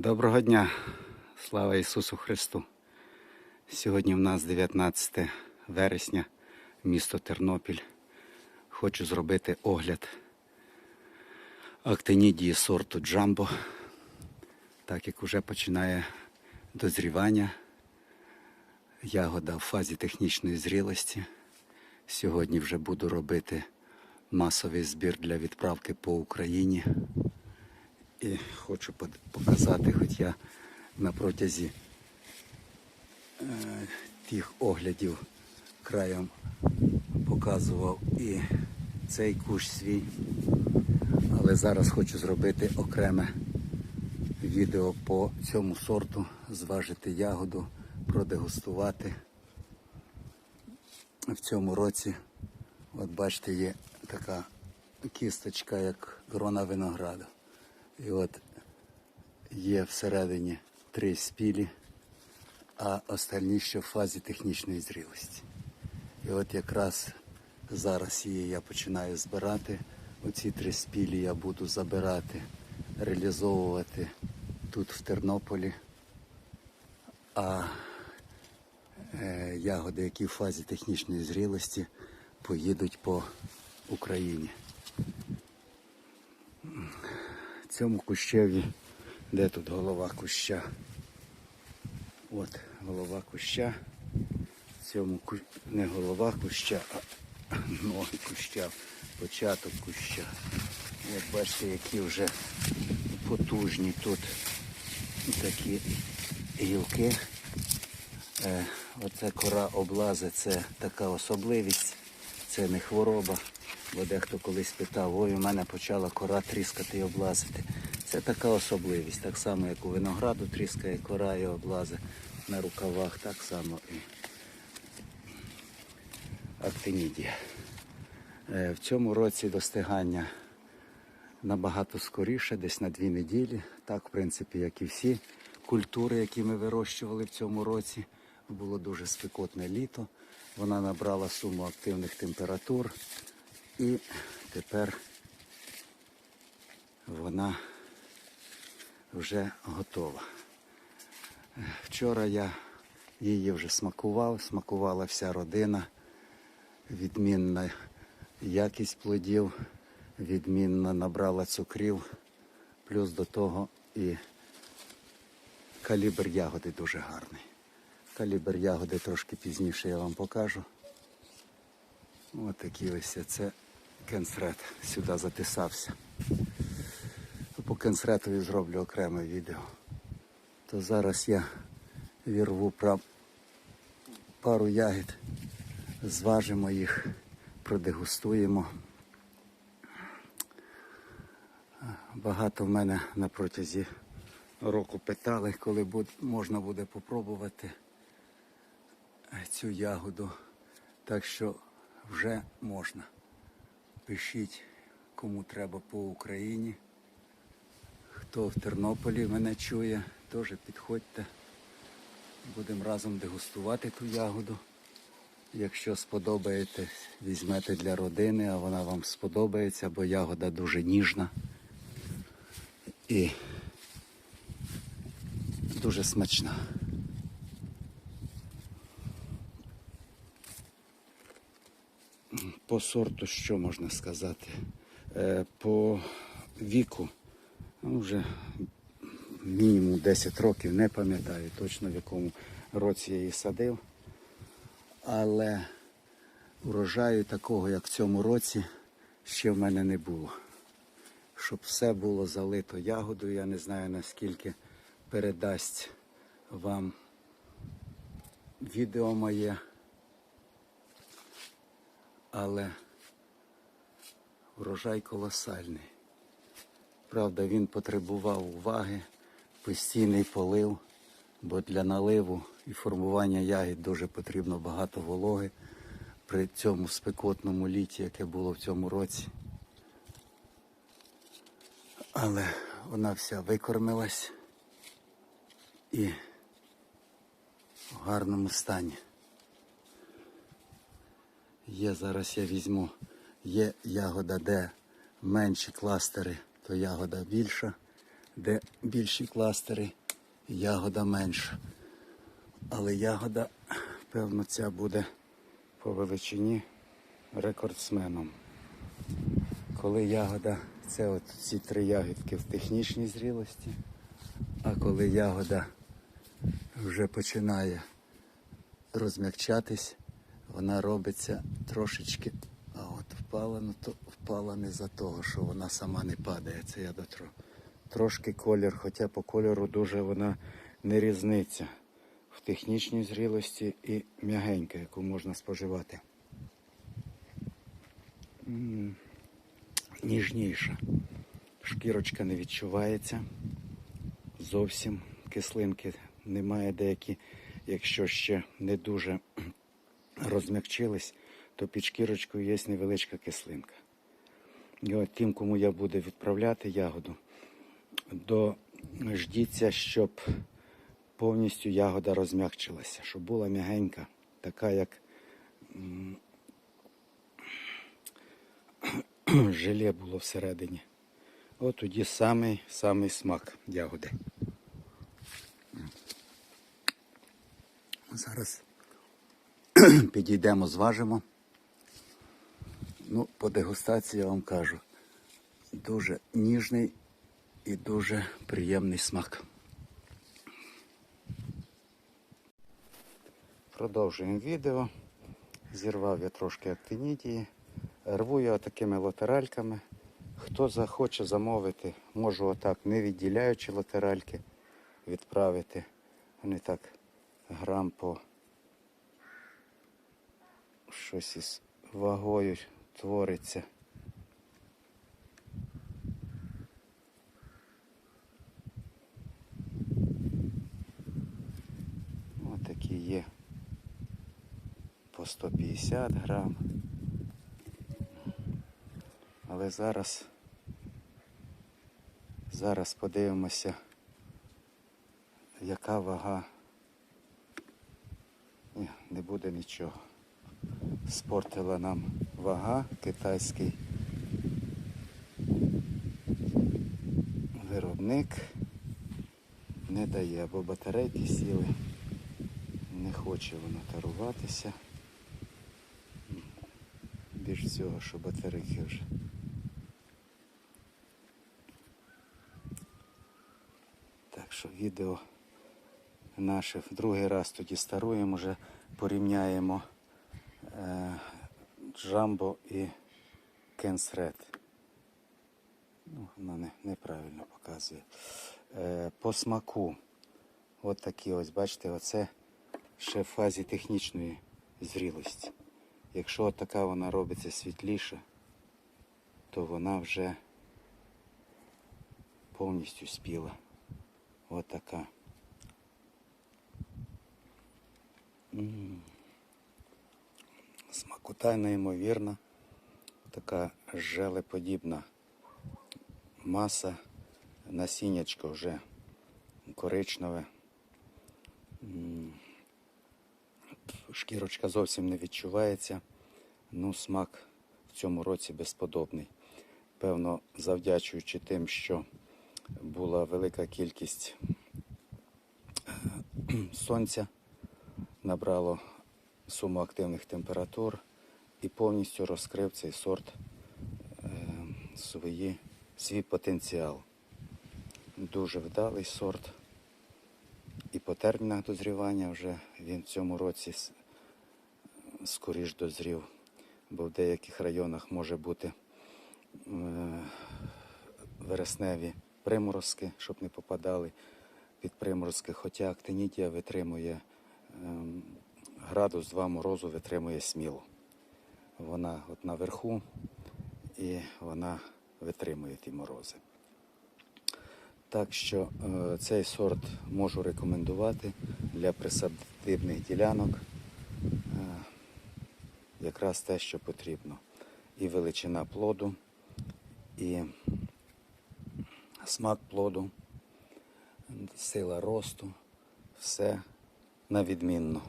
Доброго дня, слава Ісусу Христу. Сьогодні в нас 19 вересня, місто Тернопіль. Хочу зробити огляд актинідії сорту Джамбо, так як вже починає дозрівання. Ягода в фазі технічної зрілості. Сьогодні вже буду робити масовий збір для відправки по Україні. І хочу показати, хоч я на протязі е, тих оглядів краєм показував і цей кущ свій. Але зараз хочу зробити окреме відео по цьому сорту, зважити ягоду, продегустувати. В цьому році, от бачите, є така кісточка, як грона винограду. І от є всередині три спілі, а остальні ще в фазі технічної зрілості. І от якраз зараз її я починаю збирати. Оці три спілі я буду забирати, реалізовувати тут в Тернополі. А е, ягоди, які в фазі технічної зрілості, поїдуть по Україні. Цьому кущеві, де тут голова куща? От голова куща. В цьому ку... не голова куща, а ноги куща, початок куща. От бачите, які вже потужні тут такі гілки. Е, оце кора облази, це така особливість, це не хвороба. Бо дехто колись питав, ой, у мене почала кора тріскати і облазити. Це така особливість, так само, як у винограду тріскає кора і облази на рукавах, так само і актинідія. Е, В цьому році достигання набагато скоріше, десь на дві неділі. Так, в принципі, як і всі культури, які ми вирощували в цьому році. Було дуже спекотне літо. Вона набрала суму активних температур. І тепер вона вже готова. Вчора я її вже смакував, смакувала вся родина. Відмінна якість плодів, відмінно набрала цукрів, плюс до того і калібр ягоди дуже гарний. Калібр ягоди трошки пізніше я вам покажу. Ось такий ось це кенсрет сюди затисався. По кенсретові зроблю окреме відео. То зараз я вірву пра- пару ягід, зважимо їх, продегустуємо. Багато в мене на протязі року питали, коли можна буде попробувати цю ягоду. Так що вже можна. Пишіть, кому треба по Україні. Хто в Тернополі мене чує, теж підходьте. Будемо разом дегустувати ту ягоду. Якщо сподобається, візьмете для родини, а вона вам сподобається, бо ягода дуже ніжна і дуже смачна. По сорту що можна сказати? Е, По віку, ну, вже мінімум 10 років, не пам'ятаю точно в якому році я її садив. Але урожаю такого, як в цьому році, ще в мене не було. Щоб все було залито ягодою, я не знаю наскільки передасть вам відео моє але врожай колосальний. Правда, він потребував уваги, постійний полив, бо для наливу і формування ягід дуже потрібно багато вологи при цьому спекотному літі, яке було в цьому році. Але вона вся викормилась і в гарному стані. Є зараз я візьму, є ягода, де менші кластери, то ягода більша, де більші кластери, ягода менша. Але ягода, певно, ця буде по величині рекордсменом. Коли ягода, це от ці три ягідки в технічній зрілості, а коли ягода вже починає розм'якчатись, вона робиться трошечки, а от впала, ну то впала не за того, що вона сама не падає. Це я дотро. Трошки колір, хоча по кольору дуже вона не різниця в технічній зрілості і м'ягенька, яку можна споживати. М, Ніжніша. Шкірочка не відчувається. Зовсім кислинки немає деякі, якщо ще не дуже розм'якчились, то під шкірочкою є невеличка кислинка. І от тим, кому я буду відправляти ягоду, дождіться, щоб повністю ягода розм'якчилася, щоб була м'ягенька, така як желе було всередині. От тоді самий, самий смак ягоди. Зараз підійдемо, зважимо. Ну, по дегустації я вам кажу. Дуже ніжний і дуже приємний смак. Продовжуємо відео. Зірвав я трошки актинідії. Рву я такими латеральками. Хто захоче замовити, можу отак, не відділяючи латеральки, відправити. Вони так грам по щось із вагою твориться. Ось такі є по 150 грам. Але зараз, зараз подивимося, яка вага. Не буде нічого. Спортила нам вага китайський виробник не дає, бо батарейки сіли, не хоче воно таруватися. Більш всього, що батарейки вже. Так що відео наше в другий раз тоді старуємо, вже порівняємо Джамбо і Кенсред. Ну, воно не, неправильно показує. Е, по смаку. От такі ось, бачите, оце ще в фазі технічної зрілості. Якщо така вона робиться світліша, то вона вже повністю спіла. От така. М. Смакота неймовірна. Така желеподібна маса. Насіннячко вже коричневе. Шкірочка зовсім не відчувається. Ну, смак в цьому році безподобний. Певно, завдячуючи тим, що була велика кількість е, сонця, набрало суму активних температур і повністю розкрив цей сорт е, свої, свій потенціал. Дуже вдалий сорт. І по термінах дозрівання вже він в цьому році скоріш дозрів, бо в деяких районах може бути е, вересневі приморозки, щоб не попадали під приморозки, хоча актинідія витримує ем, градус 2 морозу витримує сміло. Вона от наверху і вона витримує ті морози. Так що е, цей сорт можу рекомендувати для присадибних ділянок. Е, якраз те, що потрібно. І величина плоду, і смак плоду, сила росту, все на відмінно.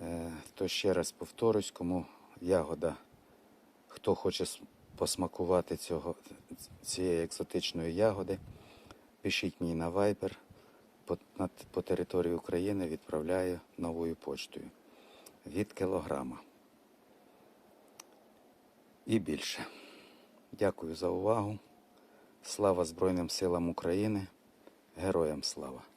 Е, То ще раз повторюсь, кому ягода, хто хоче посмакувати цього, цієї екзотичної ягоди, пишіть мені на Viber. По, на, по території України відправляю новою почтою від кілограма. І більше. Дякую за увагу. Слава Збройним силам України. Героям слава!